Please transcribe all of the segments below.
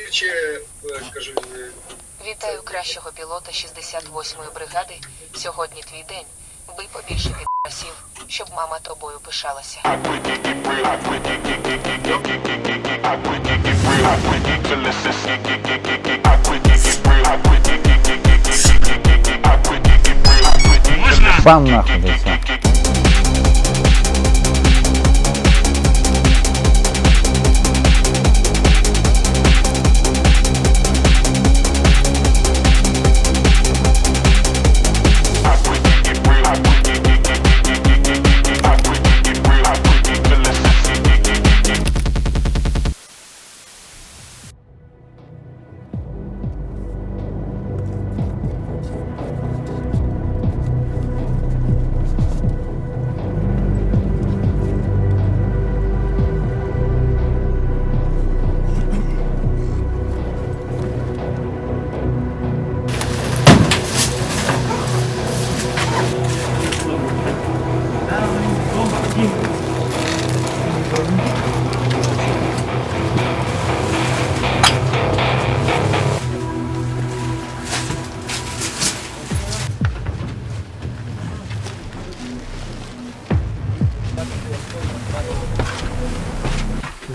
командир чи, е, е, Вітаю кращого пілота 68-ї бригади. Сьогодні твій день. Вбий побільше підрасів, щоб мама тобою пишалася. Бам нахуй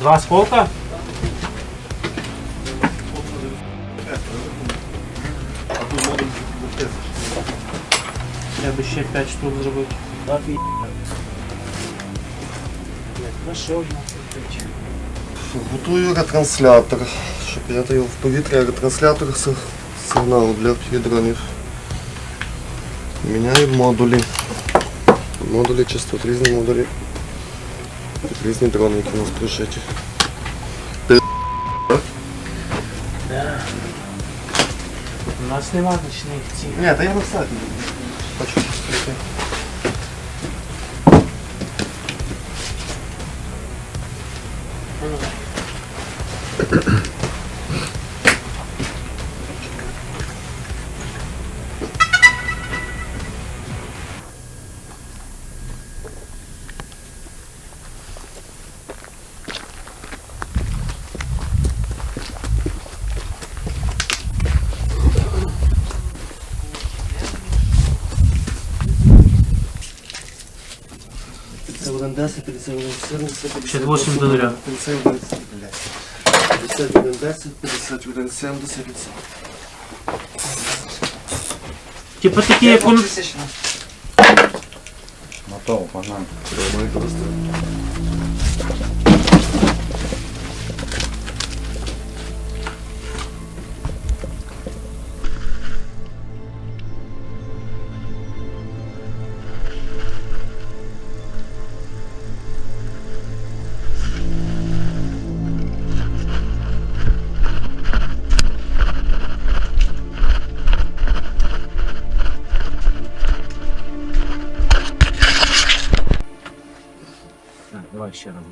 Два осколка? Я би ще 5 штук зробив. Готую ретранслятор, щоб я його в повітря ретранслятор с- сигналу для дронів. Міняю модулі. Модулі частот, різні модулі. Під Різні дрони, які у нас пришиті. У нас нема нічних цих. Ні, та я на сайті. Хочу 10, 51, 14, до 0. 51, 10, 51, 70, Типа такі, як он... Мотов, погнали. Треба,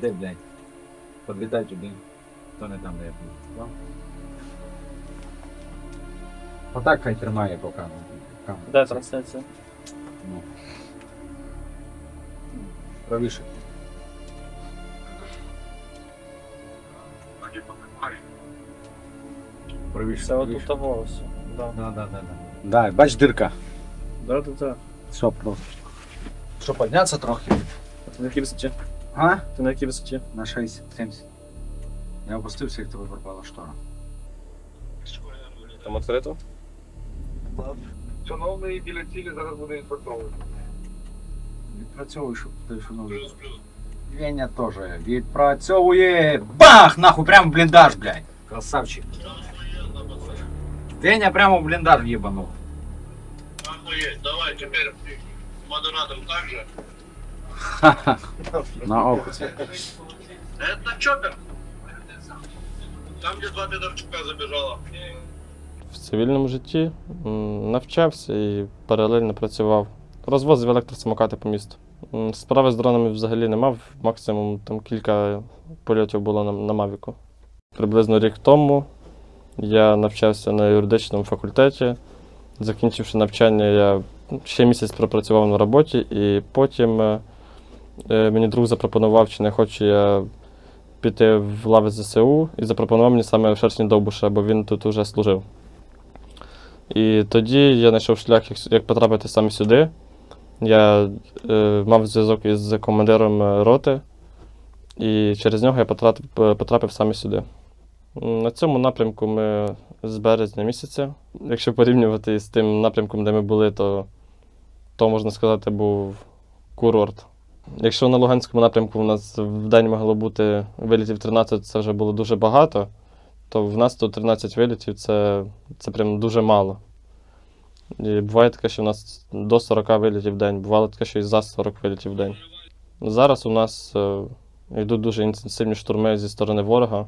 Де, блядь? Підлітай туди. То не там, де я був. Отак хай тримає поки. камеру. Де трансляція? Ну. Правіше. Правіше. Це правіше. отут того ось. Да. Да, да, да, да. Да, бач дирка. Да, да, да. Все просто. Що, піднятися трохи? На якій висоті? А? Ти на якій висоті? На 6, 70. Я опустився, як тебе пропала штора. Там відкрито? шановний біля цілі зараз буде інфарктовий. Відпрацьовуй, щоб ти що нове. Веня теж відпрацьовує. Бах! Нахуй, прямо в бліндаж, блядь. Красавчик. Веня прямо в бліндаж ебанул. Охуєть, давай, тепер модератор так же. На опыте. Это чопер. Там, где два Федорчука забежало. в цивільному житті, м, навчався і паралельно працював. Розвозив електросамокати по місту. М, Справи з дронами взагалі не мав, максимум там кілька польотів було на, на Мавіку. Приблизно рік тому я навчався на юридичному факультеті. Закінчивши навчання, я ще місяць пропрацював на роботі, і потім е, мені друг запропонував, чи не хочу я піти в лави ЗСУ і запропонував мені саме в Шершні Довбуша, бо він тут уже служив. І тоді я знайшов шлях, як, як потрапити саме сюди. Я е, мав зв'язок із командиром е, роти, і через нього я потрапив, потрапив саме сюди. На цьому напрямку ми з березня місяця. Якщо порівнювати з тим напрямком, де ми були, то, то можна сказати, був курорт. Якщо на Луганському напрямку у нас в день могло бути вилітів 13, це вже було дуже багато, то в нас тут 13 вилітів це, це прям дуже мало. І буває таке, що у нас до 40 вилітів в день, бувало таке, що і за 40 вилітів в день. Зараз у нас е, йдуть дуже інтенсивні штурми зі сторони ворога,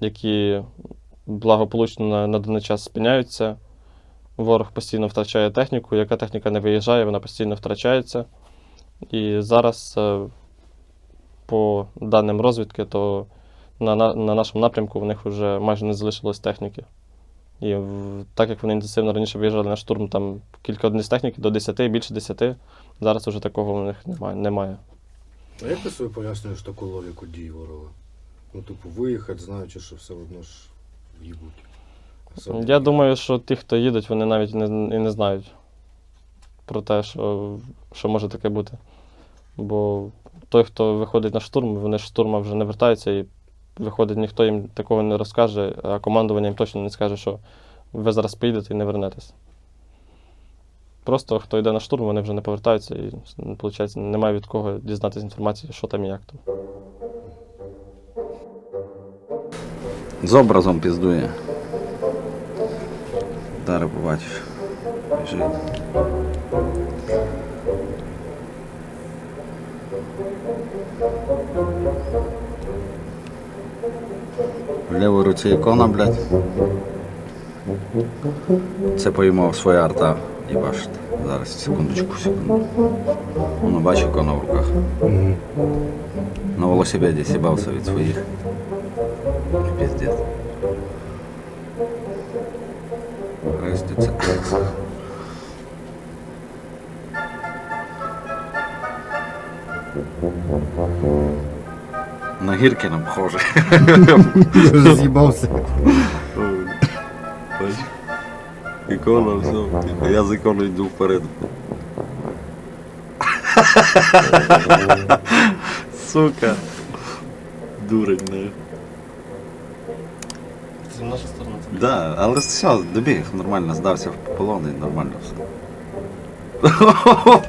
які благополучно на, на даний час спиняються. Ворог постійно втрачає техніку. Яка техніка не виїжджає, вона постійно втрачається. І зараз, е, по даним розвідки, то на, на, на нашому напрямку в них вже майже не залишилось техніки. І так як вони інтенсивно раніше виїжджали на штурм, там кілька одиниць техніки до 10, більше 10, зараз вже такого в них немає. немає. А як ти собі пояснюєш таку логіку дій ворога? Ну, типу, виїхати, знаючи, що все одно ж сам Я думаю, що ті, хто їдуть, вони навіть не, і не знають про те, що, що може таке бути. Бо той, хто виходить на штурм, вони з штурма вже не вертаються і виходить, ніхто їм такого не розкаже, а командування їм точно не скаже, що ви зараз поїдете і не вернетесь. Просто хто йде на штурм, вони вже не повертаються і, виходить, немає від кого дізнатися інформацію, що там і як там. З образом піздує. Зараз побачиш. Біжить. В лівій руці ікона, блядь. Це поймав своя арта. Їбашить. Зараз, секундочку, секунду. Ну, бачиш ікона в руках. На велосипеді сібався від своїх. Пиздец. Реститься. На Гіркіна похоже. З'їбався. Ікона, все. Я з іконою йду вперед. Сука. Дурень, не. Це наша сторона. Да, але все, добіг, нормально, здався в полон і нормально все.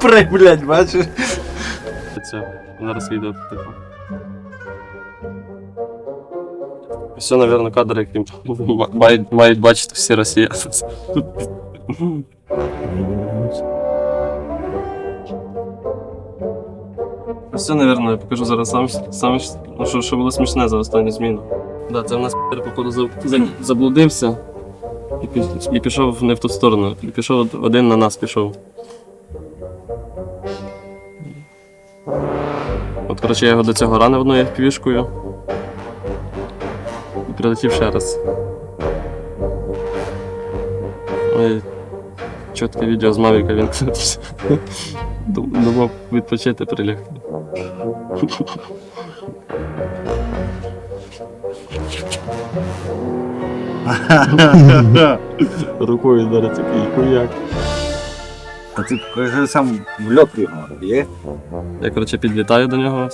Прей, блядь, бачиш? Це зараз відео типу. Все, напевно, кадр, який мають, мають бачити всі росіяни. Все, напевно, я покажу зараз сам, сам ну, що, що було смішне за останню зміну. Да, це в нас походу за- за- заблудився і, пішов не в ту сторону. І пішов один на нас пішов. От, коротше, я його до цього ранив одною півішкою. Прилетів ще раз. Ой, Чітке відео з Мавіка він дум- думав відпочити прилягти. Рукою зараз такий хуяк. А ти кажи сам в льот його є? Я, коротше, підлітаю до нього.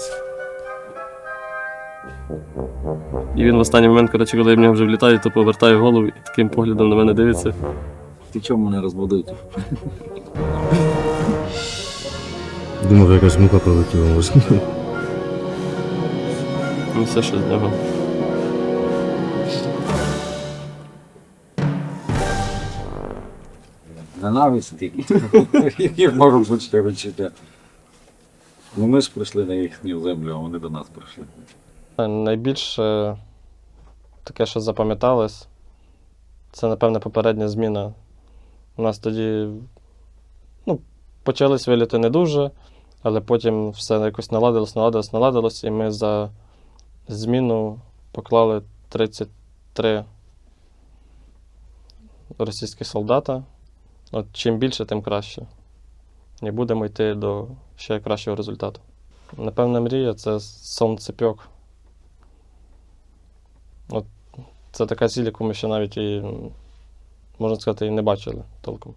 І він в останній момент, коротше, коли я в нього вже влітаю, то повертає голову і таким поглядом на мене дивиться. Ти чому мене розбудив? Думав, якась муха пролетіла. може. Ну, все, що з нього. Ненависть тільки. Їх можу почти відчути. Ну ми ж прийшли на їхню землю, а вони до нас прийшли. Найбільше таке, що запам'яталось, це, напевне, попередня зміна. У нас тоді ну, почались виліти не дуже, але потім все якось наладилось, наладилось, наладилось, і ми за зміну поклали 33 російських солдата. От чим більше, тим краще. І будемо йти до ще кращого результату. Напевне, мрія це сонцепьок От це така ціль, яку ми ще навіть і, можна сказати, і не бачили толком.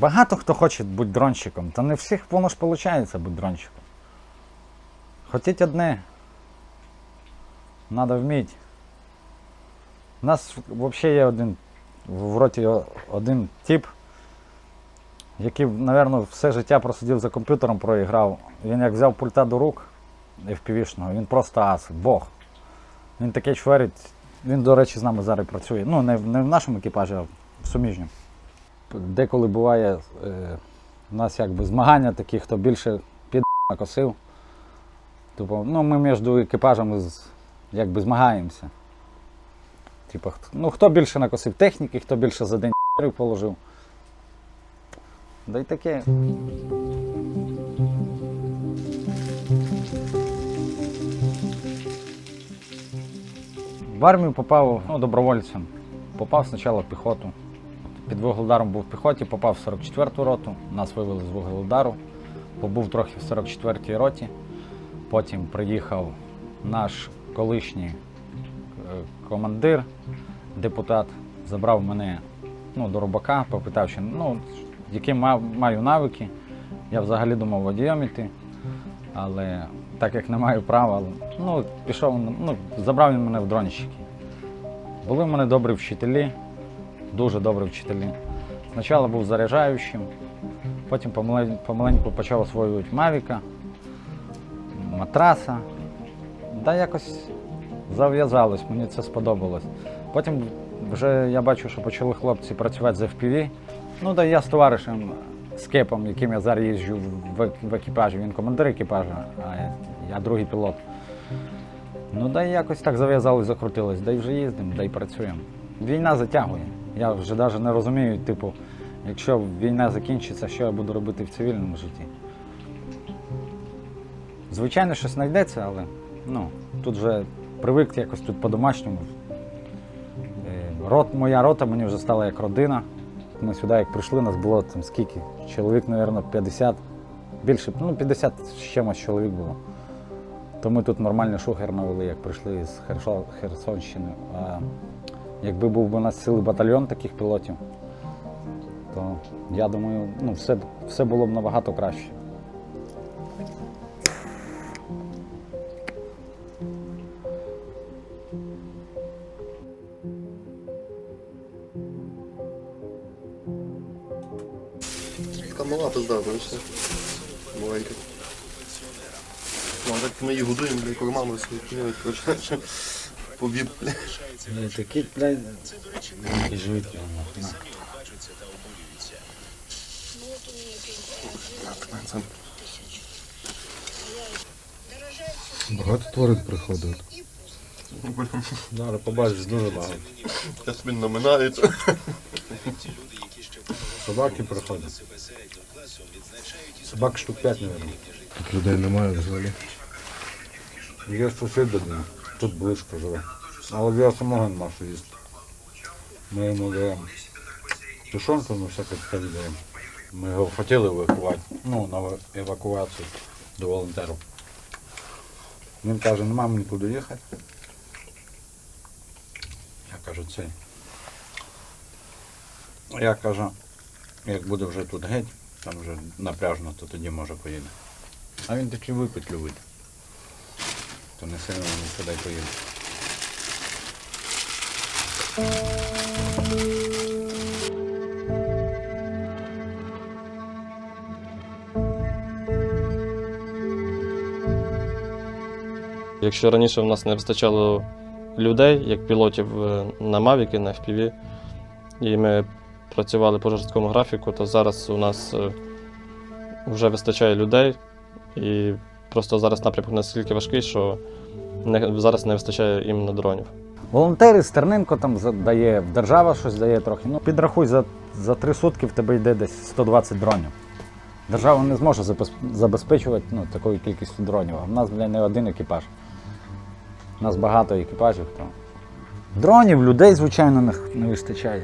Багато хто хоче бути дронщиком, та не всіх воно ж виходить бути дронщиком. Хотіть одне. Треба вміти. У нас взагалі є один в роті один тип, який, мабуть, все життя просидів за комп'ютером, проіграв. Він як взяв пульта до рук FPV-шного, він просто ас, Бог. Він таке чверить. Він, до речі, з нами зараз працює. Ну, не, не в нашому екіпажі, а в суміжньому. Деколи буває е, у нас якби змагання такі, хто більше під накосив. Типу, ну, ми між екіпажами якби змагаємося. Типу, ну, хто більше накосив техніки, хто більше за день положив. Да й таке. В армію попав ну, добровольцем. Попав спочатку в піхоту. Під Вугледаром був в піхоті, попав в 44-ту роту, нас вивели з Вугледару, побув трохи в 44-й роті. Потім приїхав наш колишній е, командир, депутат, забрав мене ну, до рубака, попитав, чи, ну, які ма- маю навики. Я взагалі думав водієм іти, але так як не маю права, ну, пішов, ну, забрав він мене в дронщики. Були в мене добрі вчителі, дуже добрі вчителі. Спочатку був заряджаючим, потім помаленьку почав освоювати Мавіка, матраса. Да якось зав'язалось, мені це сподобалось. Потім вже я бачу, що почали хлопці працювати з FPV. Ну да я з товаришем з кепом, яким я зараз їжджу в, екіпажі. Він командир екіпажу, а я, другий пілот. Ну да якось так зав'язалось, закрутилось, да й вже їздимо, да й працюємо. Війна затягує. Я вже навіть не розумію, типу, якщо війна закінчиться, що я буду робити в цивільному житті. Звичайно, щось знайдеться, але ну, тут вже привик якось тут по-домашньому. Е, Рот, моя рота мені вже стала як родина. Ми сюди, як прийшли, нас було там скільки? Чоловік, мабуть, 50. Більше, ну 50 з чимось чоловік було. То ми тут нормальний шухер навели, як прийшли з Херсонщини. Якби був би у нас цілий батальйон таких пілотів, то я думаю, ну, все, все було б набагато краще. Мала пизда, все. Маленька. Ну, так ми її годуємо, кормами свої кидають, коротше. Побід, бля. Такі, блядь, і живуть. Це Багато тварин приходить. Зараз побачиш дуже багато. Зараз він наминається. Собаки приходять. Собак штук 5, мабуть. Тут людей немає взагалі. Є сусід один, тут близько живе. Але для самого нема що їсти. Ми йому даємо тушонку, ну всяке таке даємо. Ми його хотіли евакувати, ну, на евакуацію до волонтерів. Він каже, нема мені куди їхати. Я кажу, цей. Я кажу, як буде вже тут геть, там вже напряжно, то тоді може поїде. А він таки випить любить. То не сильно туди й поїде. Якщо раніше в нас не вистачало людей, як пілотів е, на Mavic, на FPV, і ми працювали по жорсткому графіку, то зараз у нас е, вже вистачає людей, і просто зараз напрямок настільки важкий, що не, зараз не вистачає іменно дронів. Волонтери Стерненко там дає, держава щось дає трохи. Ну, підрахуй, за, за три сутки в тебе йде десь 120 дронів. Держава не зможе забезпечувати ну, такою кількістю дронів. А в нас, бля, не один екіпаж. У нас багато екіпажів. То... Дронів, людей, звичайно, не вистачає.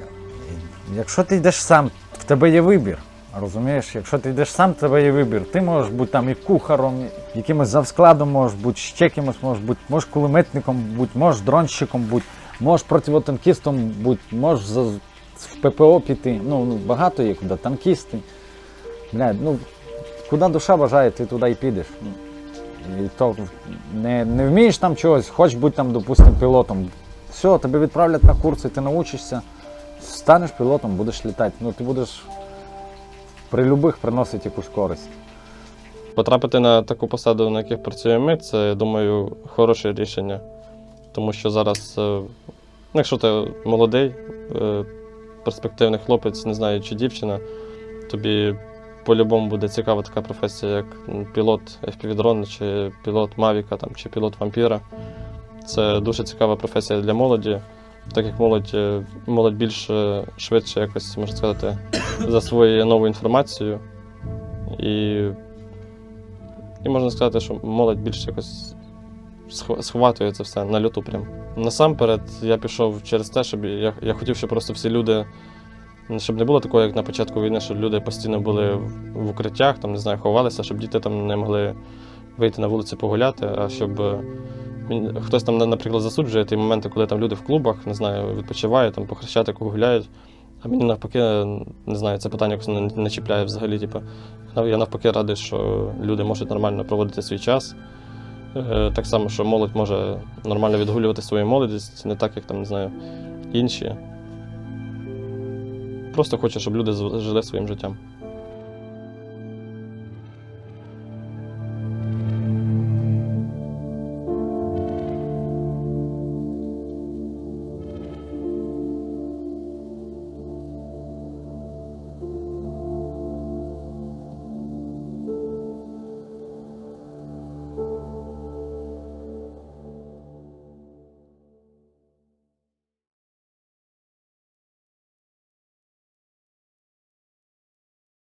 Якщо ти йдеш сам, в тебе є вибір. Розумієш, якщо ти йдеш сам, тебе є вибір. Ти можеш бути там і кухаром, і якимось завскладом можеш бути, ще кимось можеш бути, можеш кулеметником бути, можеш дронщиком бути, можеш противотанкістом бути, можеш за, в ППО піти. Ну, ну багато є куди, танкісти. Блядь, ну, куди душа бажає, ти туди і підеш. І то не, не вмієш там чогось, хочеш бути там, допустимо, пілотом. Все, тебе відправлять на курси, ти научишся, станеш пілотом, будеш літати. Ну, ти будеш при любих приносити якусь користь. Потрапити на таку посаду, на яких працюємо ми, це, я думаю, хороше рішення. Тому що зараз, е, ну, якщо ти молодий, е, перспективний хлопець, не знаю, чи дівчина, тобі по-любому буде цікава така професія, як пілот FPV-дрона, чи пілот Мавіка, чи пілот вампіра. Це дуже цікава професія для молоді, так як молодь, е, молодь більш е, швидше якось, можна сказати, засвоює нову інформацію. І, і можна сказати, що молодь більш якось схва- схватує це все на льоту прям. Насамперед я пішов через те, щоб я, я хотів, щоб просто всі люди, щоб не було такого, як на початку війни, що люди постійно були в, в укриттях, там, не знаю, ховалися, щоб діти там не могли вийти на вулицю погуляти, а щоб е, хтось там, наприклад, засуджує ті моменти, коли там люди в клубах, не знаю, відпочивають, там по Хрещатику гуляють. А мені навпаки, не знаю, це питання якось не, не чіпляє взагалі. Типу, я навпаки радий, що люди можуть нормально проводити свій час. Е, Так само, що молодь може нормально відгулювати свою молодість, не так, як там, не знаю, інші. Просто хочу, щоб люди жили своїм життям.